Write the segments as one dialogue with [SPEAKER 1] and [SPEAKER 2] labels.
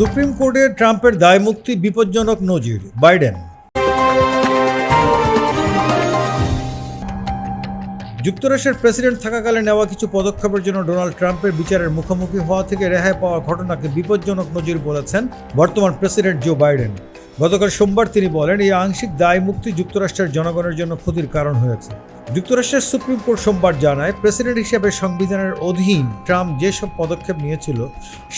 [SPEAKER 1] Supreme কোর্টে ট্রাম্পের দায়মুক্তি বিপজ্জনক নজির, বাইডেন। যুক্তরাষ্ট্রের প্রেসিডেন্ট থাকাকালে নেওয়া কিছু পদক্ষেপের জন্য ডোনাল্ড ট্রাম্পের বিচারের মুখোমুখি হওয়া থেকে রেহাই পাওয়ার ঘটনাকে বিপজ্জনক নজির বলেছেন বর্তমান প্রেসিডেন্ট জো বাইডেন। গতকাল সোমবার তিনি বলেন, এই আংশিক দায় মুক্তি যুক্তরাষ্ট্রের জনগণের জন্য ক্ষতির কারণ হয়েছে। যুক্তরাষ্ট্রের সুপ্রিম কোর্ট সোমবার জানায়, প্রেসিডেন্ট হিসেবে সংবিধানের অধীন ট্রাম্প যেসব পদক্ষেপ নিয়েছিল,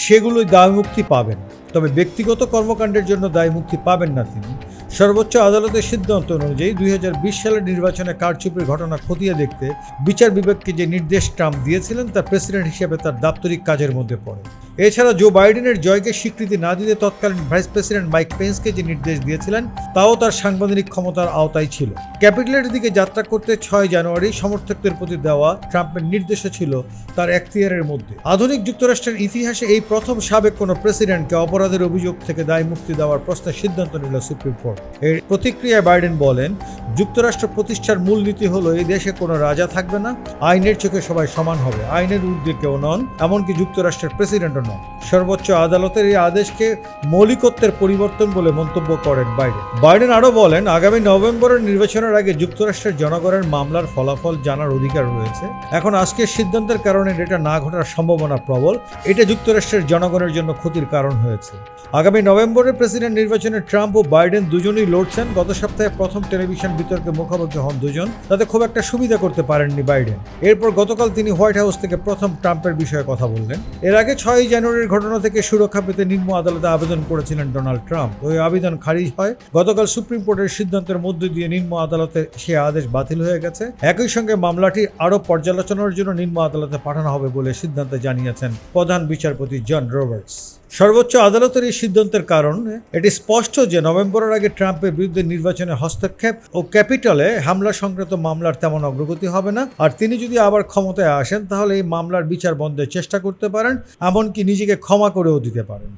[SPEAKER 1] সেগুলোই দায়মুক্তি পাবেন। তবে ব্যক্তিগত কর্মকাণ্ডের জন্য দায় মুক্তি পাবেন না তিনি। সর্বোচ্চ আদালতের সিদ্ধান্ত অনুযায়ী দুই হাজার বিশ সালের নির্বাচনে কারচুপির ঘটনা খতিয়ে দেখতে বিচার বিভাগকে যে নির্দেশ ট্রাম্প দিয়েছিলেন, তা প্রেসিডেন্ট হিসেবে তার দাপ্তরিক কাজের মধ্যে পড়ে। এছাড়া জো বাইডেনের জয়কে স্বীকৃতি না দিতে তৎকালীন ভাইস প্রেসিডেন্ট মাইক পেন্সকে যে নির্দেশ দিয়েছিলেন, তাও তার সাংবিধানিক ক্ষমতার আওতায় ছিল। ক্যাপিটালের দিকে যাত্রা করতে ছয় জানুয়ারি সমর্থকদের প্রতি দেওয়া ট্রাম্পের নির্দেশও ছিল তার এখতিয়ারের মধ্যে। আধুনিক যুক্তরাষ্ট্রের ইতিহাসে এই প্রথম সাবেক কোনো প্রেসিডেন্টকে অপরাধের অভিযোগ থেকে দায় মুক্তি দেওয়ার প্রশ্নের সিদ্ধান্ত নিল সুপ্রিম কোর্ট। এর প্রতিক্রিয়ায় বাইডেন বলেন যুক্তরাষ্ট্র প্রতিষ্ঠার মূলনীতি হলো এই দেশে কোনো রাজা থাকবে না, আইনের চোখে সবাই সমান হবে। আইনের ঊর্ধ্বে কেউ নন, এমনকি যুক্তরাষ্ট্রের প্রেসিডেন্টও নন। সর্বোচ্চ আদালতের এই আদেশকে মৌলিকত্বের পরিবর্তন বলে মন্তব্য করেন বাইডেন। বাইডেন আরও বলেন, আগামী নভেম্বরের নির্বাচনের আগে যুক্তরাষ্ট্রের জনগণের মামলার ফলাফল জানার অধিকার রয়েছে। এখন আজকের সিদ্ধান্তের কারণে এটা না ঘটার সম্ভাবনা প্রবল। এটা যুক্তরাষ্ট্রের জনগণের জন্য ক্ষতির কারণ হয়েছে। আগামী নভেম্বরের প্রেসিডেন্ট নির্বাচনে ট্রাম্প ও বাইডেন দুজনেই লড়ছেন। গত সপ্তাহে প্রথম টেলিভিশন বিতর্কে মুখোমুখি হন দুজন। তাতে খুব একটা সুবিধা করতে পারেননি বাইডেন। এরপর গতকাল তিনি হোয়াইট হাউস থেকে প্রথম ট্রাম্পের বিষয়ে কথা বললেন। এর আগে ছয়ই জানুয়ারির ঘটনা থেকে সুরক্ষা পেতে নিম্ন আদালতে আবেদন করেছিলেন ডোনাল্ড ট্রাম্প। ওই আবেদন খারিজ হয়। গতকাল সুপ্রিম কোর্টের সিদ্ধান্তের মধ্য দিয়ে নিম্ন আদালতে সে আদেশ বাতিল হয়ে গেছে। একই সঙ্গে মামলাটি আরও পর্যালোচনার জন্য নিম্ন আদালতে পাঠানো হবে বলে সিদ্ধান্তে জানিয়েছেন প্রধান বিচারপতি জন রবার্টস। সর্বোচ্চ আদালতের এই সিদ্ধান্তের কারণ, এটি স্পষ্ট যে নভেম্বরের আগে ট্রাম্পের বিরুদ্ধে নির্বাচনে হস্তক্ষেপ ও ক্যাপিটালে হামলা সংক্রান্ত মামলার তেমন অগ্রগতি হবে না। আর তিনি যদি আবার ক্ষমতায় আসেন, তাহলে এই মামলার বিচার বন্ধের চেষ্টা করতে পারেন, এমনকি নিজেকে ক্ষমা করেও দিতে পারেন।